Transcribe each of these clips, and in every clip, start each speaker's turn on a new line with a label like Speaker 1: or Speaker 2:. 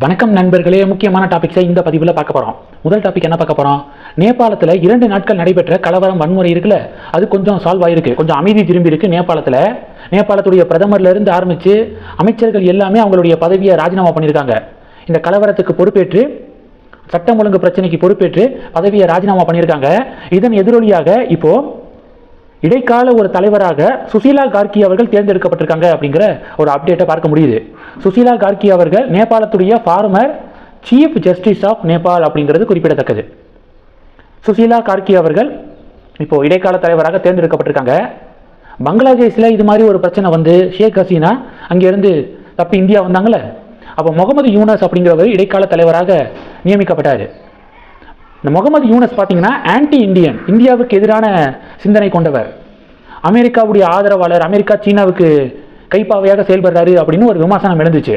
Speaker 1: வணக்கம் நண்பர்களே. முக்கியமான டாபிக்ஸை இந்த பதிவில் பார்க்க போகிறோம் முதல் டாபிக் என்ன பார்க்க போகிறோம் நேபாளத்தில் இரண்டு நாட்கள் நடைபெற்ற கலவரம் வன்முறை இருக்குல்ல? அது கொஞ்சம் சால்வ் ஆயிருக்கு. கொஞ்சம் அமைதி திரும்பி இருக்கு நேபாளத்தில். நேபாளத்துடைய பிரதமர்லேருந்து ஆரம்பித்து அமைச்சர்கள் எல்லாமே அவங்களுடைய பதவியை ராஜினாமா பண்ணியிருக்காங்க. இந்த கலவரத்துக்கு பொறுப்பேற்று சட்டம் ஒழுங்கு பிரச்சனைக்கு பொறுப்பேற்று பதவியை ராஜினாமா பண்ணியிருக்காங்க. இதன் எதிரொலியாக இப்போது இடைக்கால ஒரு தலைவராக சுசீலா கார்கி அவர்கள் தேர்ந்தெடுக்கப்பட்டிருக்காங்க அப்படிங்கிற ஒரு அப்டேட்டை பார்க்க முடியுது. சுசீலா கார்கி அவர்கள் நேபாளத்துடைய former chief justice of Nepal அப்படிங்கிறது குறிப்பிடத்தக்கது. சுசீலா கார்கி அவர்கள் இப்போ இடைக்கால தலைவராக தேர்ந்தெடுக்கப்பட்டிருக்காங்க. பங்களாதேஷில் இது மாதிரி ஒரு பிரச்சனை வந்து ஷேக் ஹசீனா அங்கேருந்து தப்பி இந்தியா வந்தாங்களே அப்போ முகமது யூனஸ் அப்படிங்கிறவர் இடைக்கால தலைவராக நியமிக்கப்பட்டார். இந்த முகமது யூனஸ் பார்த்தீங்கன்னா ஆன்டி இந்தியன் இந்தியாவுக்கு எதிரான சிந்தனை கொண்டவர். அமெரிக்காவுடைய ஆதரவாளர் அமெரிக்கா சீனாவுக்கு கைப்பாவையாக செயல்படுறாரு அப்படின்னு ஒரு விமர்சனம் எழுந்துச்சு.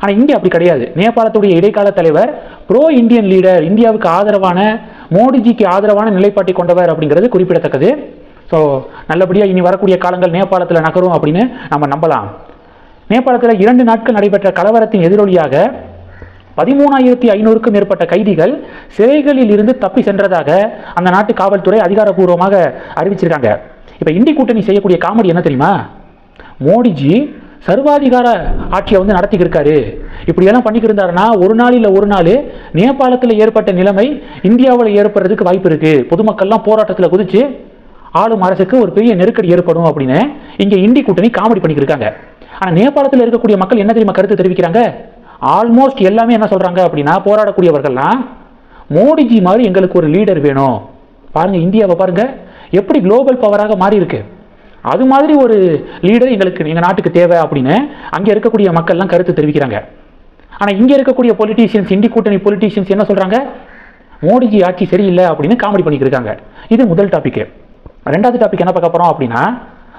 Speaker 1: ஆனால் இங்கே அப்படி கிடையாது. நேபாளத்துடைய இடைக்கால தலைவர் ப்ரோ இந்தியன் லீடர் இந்தியாவுக்கு ஆதரவான மோடிஜிக்கு ஆதரவான நிலைப்பாட்டை கொண்டவர் அப்படிங்கிறது குறிப்பிடத்தக்கது. ஸோ நல்லபடியாக இனி வரக்கூடிய காலங்கள் நேபாளத்தில் நகரும் அப்படின்னு நம்ம நம்பலாம். நேபாளத்தில் இரண்டு நாட்கள் நடைபெற்ற கலவரத்தின் எதிரொலியாக பதிமூணாயிரத்தி ஐநூறுக்கும் மேற்பட்ட கைதிகள் சிறைகளில் இருந்து தப்பி சென்றதாக அந்த நாட்டு காவல்துறை அதிகாரப்பூர்வமாக அறிவிச்சிருக்காங்க. இப்போ இந்தி கூட்டணி செய்யக்கூடிய காமெடி என்ன தெரியுமா? மோடிஜி சர்வாதிகார ஆட்சியை வந்து நடத்திக்கிட்டு இருக்காரு. இப்படியெல்லாம் பண்ணிக்கிட்டு இருந்தாருன்னா ஒரு நாள் இல்லை ஒரு நாள் நேபாளத்தில் ஏற்பட்ட நிலைமை இந்தியாவில் ஏற்படுறதுக்கு வாய்ப்பு இருக்குது பொதுமக்கள்லாம் போராட்டத்தில் குதித்து ஆளும் அரசுக்கு ஒரு பெரிய நெருக்கடி ஏற்படும் அப்படின்னு இங்கே இந்தி கூட்டணி காமெடி பண்ணிக்கிருக்காங்க ஆனால் நேபாளத்தில் இருக்கக்கூடிய மக்கள் என்ன தெரியுமா கருத்து தெரிவிக்கிறாங்க? ஆல்மோஸ்ட் எல்லாமே என்ன சொல்கிறாங்க அப்படின்னா போராடக்கூடியவர்கள்லாம் மோடிஜி மாதிரி எங்களுக்கு ஒரு லீடர் வேணும். பாருங்கள் இந்தியாவை பாருங்கள் எப்படி குளோபல் பவராக மாறி இருக்கு. அது மாதிரி ஒரு லீடர் எங்களுக்கு எங்கள் நாட்டுக்கு தேவை அப்படின்னு அங்கே இருக்கக்கூடிய மக்கள்லாம் கருத்து தெரிவிக்கிறாங்க. ஆனால் இங்கே இருக்கக்கூடிய பொலிட்டீஷியன்ஸ் இந்தி கூட்டணி பொலிட்டீஷியன்ஸ் என்ன சொல்கிறாங்க மோடிஜி ஆட்சி சரியில்லை அப்படின்னு காமெடி பண்ணிக்கிருக்காங்க இது முதல் டாபிக் ரெண்டாவது டாபிக் என்ன பார்க்க போகிறோம் அப்படின்னா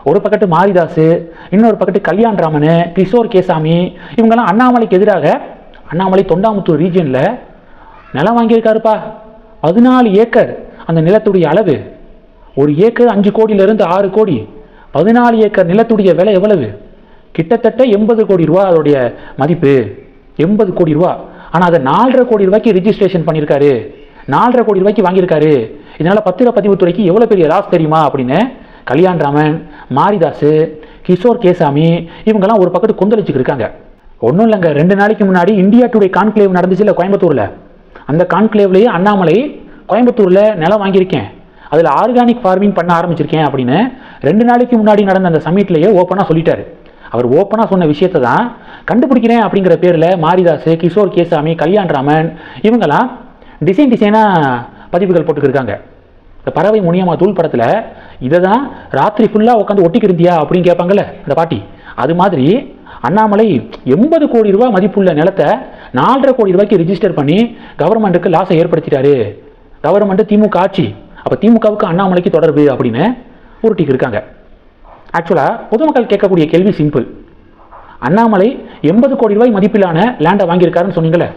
Speaker 1: ஒரு பக்கத்து மாரிதாஸ் இன்னொரு பக்கத்து கல்யாண் ராமன் கிஷோர் கேசாமி இவங்கெல்லாம் அண்ணாமலைக்கு எதிராக அண்ணாமலை தொண்டாமுத்தூர் ரீஜியனில் நிலம் வாங்கியிருக்காருப்பா. பதினாலு ஏக்கர் அந்த நிலத்துடைய அளவு. ஒரு ஏக்கர் அஞ்சு கோடியிலிருந்து ஆறு கோடி. பதினாலு ஏக்கர் நிலத்துடைய விலை எவ்வளவு? கிட்டத்தட்ட எண்பது கோடி ரூபா அதோடைய மதிப்பு. எண்பது கோடி ரூபா. ஆனால் அதை நாலரை கோடி ரூபாய்க்கு ரிஜிஸ்ட்ரேஷன் பண்ணியிருக்காரு. நாலரை கோடி ரூபாய்க்கு வாங்கியிருக்காரு. இதனால பத்திரப்பதிவுத்துறைக்கு எவ்வளோ பெரிய லாஸ் தெரியுமா அப்படின்னு கல்யாண்ராமன் மாரிதாஸ் கிஷோர் கேசாமி இவங்கெல்லாம் ஒரு பக்கத்து கொந்தளிச்சுக்கு இருக்காங்க. ஒன்றும் இல்லைங்க ரெண்டு நாளைக்கு முன்னாடி இந்தியா டுடே கான்க்ளேவ் நடந்துச்சுல்ல கோயம்புத்தூரில். அந்த கான்க்ளேவ்லேயே அண்ணாமலை கோயம்புத்தூரில் நிலம் வாங்கியிருக்கேன். அதில் ஆர்கானிக் ஃபார்மிங் பண்ண ஆரம்பிச்சிருக்கேன் அப்படின்னு ரெண்டு நாளைக்கு முன்னாடி நடந்த அந்த சமீட்லேயே ஓப்பனாக சொல்லிட்டாரு. அவர் ஓப்பனாக சொன்ன விஷயத்தை தான் கண்டுபிடிக்கிறேன் அப்படிங்கிற பேரில் மாரிதாஸ் கிஷோர் கேசாமி கல்யாண் ராமன் இவங்கெல்லாம் டிசைன் டிசைனாக பதிவுகள் போட்டுக்கிருக்காங்க இந்த பறவை முனியம்மா தூள் படத்தில் இதை தான் ராத்திரி ஃபுல்லாக உட்காந்து ஒட்டிக்கிருந்தியா அப்படின்னு கேட்பாங்கல்ல இந்த பாட்டி. அது மாதிரி அண்ணாமலை எண்பது கோடி ரூபாய் மதிப்புள்ள நிலத்தை நாலரை கோடி ரூபாய்க்கு ரிஜிஸ்டர் பண்ணி கவர்மெண்ட்டுக்கு லாஸை ஏற்படுத்திட்டாரு. கவர்மெண்ட்டு திமுக ஆட்சி. அப்போ திமுகவுக்கு அண்ணாமலைக்கு தொடர்பு அப்படின்னு உருட்டிக்கு இருக்காங்க. ஆக்சுவலாக பொதுமக்கள் கேட்கக்கூடிய கேள்வி சிம்பிள் அண்ணாமலை எண்பது கோடி ரூபாய் மதிப்பிலான லேண்டை வாங்கியிருக்காருன்னு சொன்னீங்களே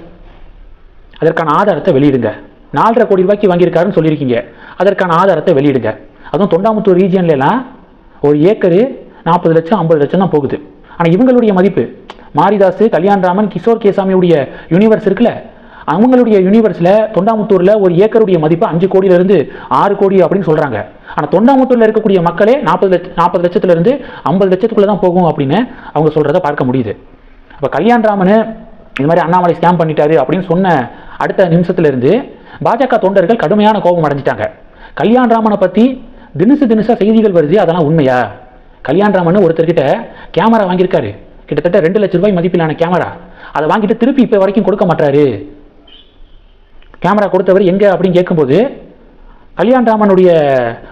Speaker 1: அதற்கான ஆதாரத்தை வெளியிடுங்க. நாலரை கோடி ரூபாய்க்கு வாங்கியிருக்காருன்னு சொல்லியிருக்கீங்க. அதற்கான ஆதாரத்தை வெளியிடுங்க. அதுவும் தொண்டாமுத்தூர் ரீஜியன்லாம் ஒரு ஏக்கரு நாற்பது லட்சம் ஐம்பது லட்சம் தான் போகுது. ஆனால் இவங்களுடைய மதிப்பு மாரிதாஸ் கல்யாண்ராமன் கிஷோர் கேசாமியுடைய யூனிவர்ஸ் இருக்குல்ல அவங்களுடைய யூனிவர்ஸில் தொண்டாமுத்தூரில் ஒரு ஏக்கருடைய மதிப்பு அஞ்சு கோடியிலிருந்து ஆறு கோடி அப்படின்னு சொல்கிறாங்க ஆனால் தொண்டாமுத்தூரில் இருக்கக்கூடிய மக்களே நாற்பது லட்ச நாற்பது லட்சத்துலேருந்து ஐம்பது லட்சத்துக்குள்ளே தான் போகும் அப்படின்னு அவங்க சொல்கிறத பார்க்க முடியுது. அப்போ கல்யாண்ராமன் இது மாதிரி அண்ணாமலை ஸ்கேம் பண்ணிட்டாரு அப்படின்னு சொன்ன அடுத்த நிமிஷத்துலேருந்து பாஜக தொண்டர்கள் கடுமையான கோபம் அடைஞ்சிட்டாங்க. கல்யாண்ராமனை பற்றி தினசு தினசா செய்திகள் வருது அதெல்லாம் உண்மையா? கல்யாண்ராமன் ஒருத்தர்கிட்ட கேமரா வாங்கியிருக்காரு. கிட்டத்தட்ட ரெண்டு லட்ச ரூபாய் மதிப்பிலான கேமரா. அதை வாங்கிட்டு திருப்பி இப்போ வரைக்கும் கொடுக்க மாட்டாரு கேமரா கொடுத்தவர் எங்கே அப்படின்னு கேட்கும்போது கல்யாண்ராமனுடைய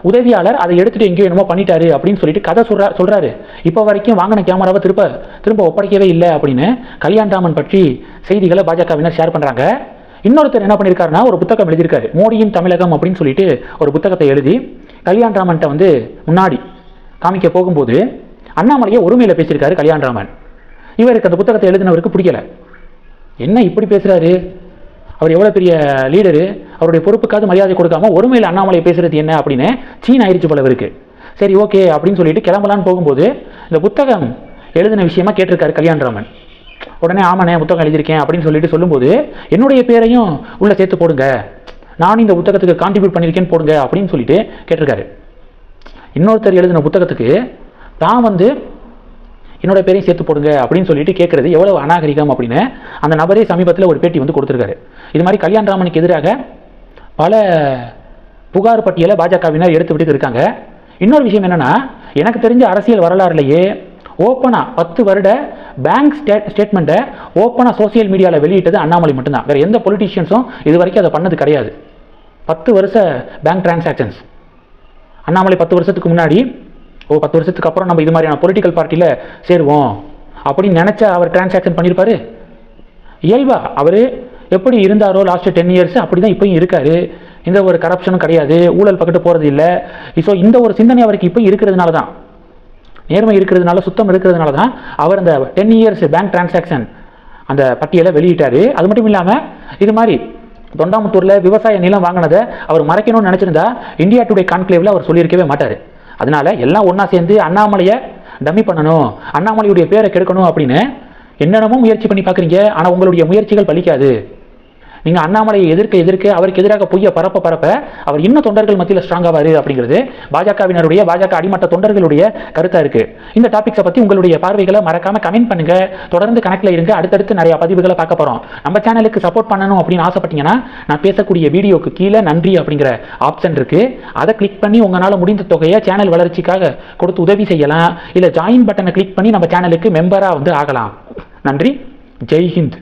Speaker 1: உதவியாளர் அதை எடுத்துகிட்டு எங்கேயோ என்னமோ பண்ணிட்டாரு அப்படின்னு சொல்லிட்டு கதை சொல்கிறா சொல்கிறாரு இப்போ வரைக்கும் வாங்கின கேமராவை திரும்ப திரும்ப ஒப்படைக்கவே இல்லை அப்படின்னு கல்யாண்ராமன் பற்றி செய்திகளை பாஜகவினர் ஷேர் பண்ணுறாங்க இன்னொருத்தர் என்ன பண்ணியிருக்காருன்னா ஒரு புத்தகம் எழுதியிருக்காரு. மோடியின் தமிழகம் அப்படின்னு சொல்லிட்டு ஒரு புத்தகத்தை எழுதி கல்யாண்ராமன்ட்ட வந்து முன்னாடி காமிக்க போகும்போது அண்ணாமலையை ஒருமையில் பேசியிருக்காரு கல்யாண்ராமன். இவருக்கு அந்த புத்தகத்தை எழுதினவருக்கு பிடிக்கல. என்ன இப்படி பேசுகிறாரு அவர் எவ்வளோ பெரிய லீடரு? அவருடைய பொறுப்புக்காவது மரியாதை கொடுக்காம ஒருமையில் அண்ணாமலை பேசுறது என்ன அப்படின்னு சீன் ஆயிடுச்சு போல இருக்கு சரி ஓகே அப்படின்னு சொல்லிட்டு கிளம்பலான்னு போகும்போது இந்த புத்தகம் எழுதின விஷயமா கேட்டிருக்காரு கல்யாண்ராமன். உடனே ஆமாண்ணே புத்தகம் எழுதியிருக்கேன் அப்படின்னு சொல்லிட்டு சொல்லும்போது என்னுடைய பேரையும் உள்ளே சேர்த்து போடுங்க. நானும் இந்த புத்தகத்துக்கு கான்ட்ரிபியூட் பண்ணியிருக்கேன்னு போடுங்க அப்படின்னு சொல்லிட்டு கேட்டிருக்காரு. இன்னொருத்தர் எழுதின புத்தகத்துக்கு தான் வந்து என்னோட பேரையும் சேர்த்து போடுங்க அப்படின்னு சொல்லிட்டு கேட்குறது எவ்வளவு அநாகரிகம் அப்படின்னு அந்த நபரே சமீபத்தில் ஒரு பேட்டி வந்து கொடுத்துருக்காரு. இது மாதிரி கல்யாண் ராமனுக்கு எதிராக பல புகார் பட்டியலை பாஜகவினர் எடுத்து விட்டுட்டு இருக்காங்க. இன்னொரு விஷயம் என்னன்னா எனக்கு தெரிஞ்ச அரசியல் வரலாறுலையே ஓப்பனாக பத்து வருட பேங்க் ஸ்டேட் ஸ்டேட்மெண்ட்டை ஓப்பனாக சோஷியல் மீடியாவில் வெளியிட்டது அண்ணாமலை மட்டும்தான். வேறு எந்த பொலிட்டீஷியன்ஸும் இது வரைக்கும் அதை பண்ணது கிடையாது. பத்து வருஷ பேங்க் டிரான்சாக்ஷன்ஸ் அண்ணாமலை பத்து வருஷத்துக்கு முன்னாடி ஓ பத்து வருஷத்துக்கு அப்புறம் நம்ம இது மாதிரியான பொலிட்டிக்கல் பார்ட்டியில் சேருவோம் அப்படின்னு நினச்ச அவர் டிரான்சாக்ஷன் பண்ணியிருப்பார் இயல்பா அவர் எப்படி இருந்தாரோ லாஸ்ட் டென் இயர்ஸ் அப்படி தான் இப்போயும் இருக்காரு. எந்த ஒரு கரப்ஷனும் கிடையாது. ஊழல் பக்கத்து போகிறது இல்லை. ஸோ இந்த ஒரு சிந்தனை அவருக்கு இப்போ இருக்கிறதுனால தான் நேர்மை இருக்கிறதுனால சுத்தம் இருக்கிறதுனால தான் அவர் அந்த டென் இயர்ஸ் பேங்க் டிரான்சாக்ஷன் அந்த பட்டியலை வெளியிட்டார். அது மட்டும் இல்லாமல் இது மாதிரி தொண்டாமுத்தூரில் விவசாய நிலம் வாங்கினதை அவர் மறைக்கணும்னு நினச்சிருந்தா இந்தியா டுடே கான்க்ளேவில் அவர் சொல்லியிருக்கவே மாட்டார். அதனால் எல்லாம் ஒன்றா சேர்ந்து அண்ணாமலையை டம்மி பண்ணணும் அண்ணாமலையுடைய பேரை கெடுக்கணும் அப்படின்னு என்னென்னமோ முயற்சி பண்ணி பார்க்குறீங்க. ஆனால் உங்களுடைய முயற்சிகள் பலிக்காது. நீங்கள் அண்ணாமலையை எதிர்க்க எதிர்க்க அவருக்கு எதிராக பொய்ய பரப்ப பரப்ப அவர் இன்னும் தொண்டர்கள் மத்தியில் ஸ்ட்ராங்காக அப்படிங்கிறது பாஜகவினருடைய பாஜக அடிமட்ட தொண்டர்களுடைய கருத்தா இருக்கு. இந்த டாபிக்ஸை பற்றி உங்களுடைய பார்வைகளை மறக்காம கமெண்ட் பண்ணுங்க. தொடர்ந்து கணக்கில் இருங்க. அடுத்தடுத்து நிறைய பதிவுகளை பார்க்க போறோம். நம்ம சேனலுக்கு சப்போர்ட் பண்ணணும் அப்படின்னு ஆசைப்பட்டீங்கன்னா நான் பேசக்கூடிய வீடியோக்கு கீழே நன்றி அப்படிங்கிற ஆப்ஷன் இருக்கு. அதை கிளிக் பண்ணி உங்களால் முடிந்த தொகையை சேனல் வளர்ச்சிக்காக கொடுத்து உதவி செய்யலாம். இல்லை ஜாயின் பட்டனை கிளிக் பண்ணி நம்ம சேனலுக்கு மெம்பராக வந்து ஆகலாம். நன்றி. ஜெய் ஹிந்த்.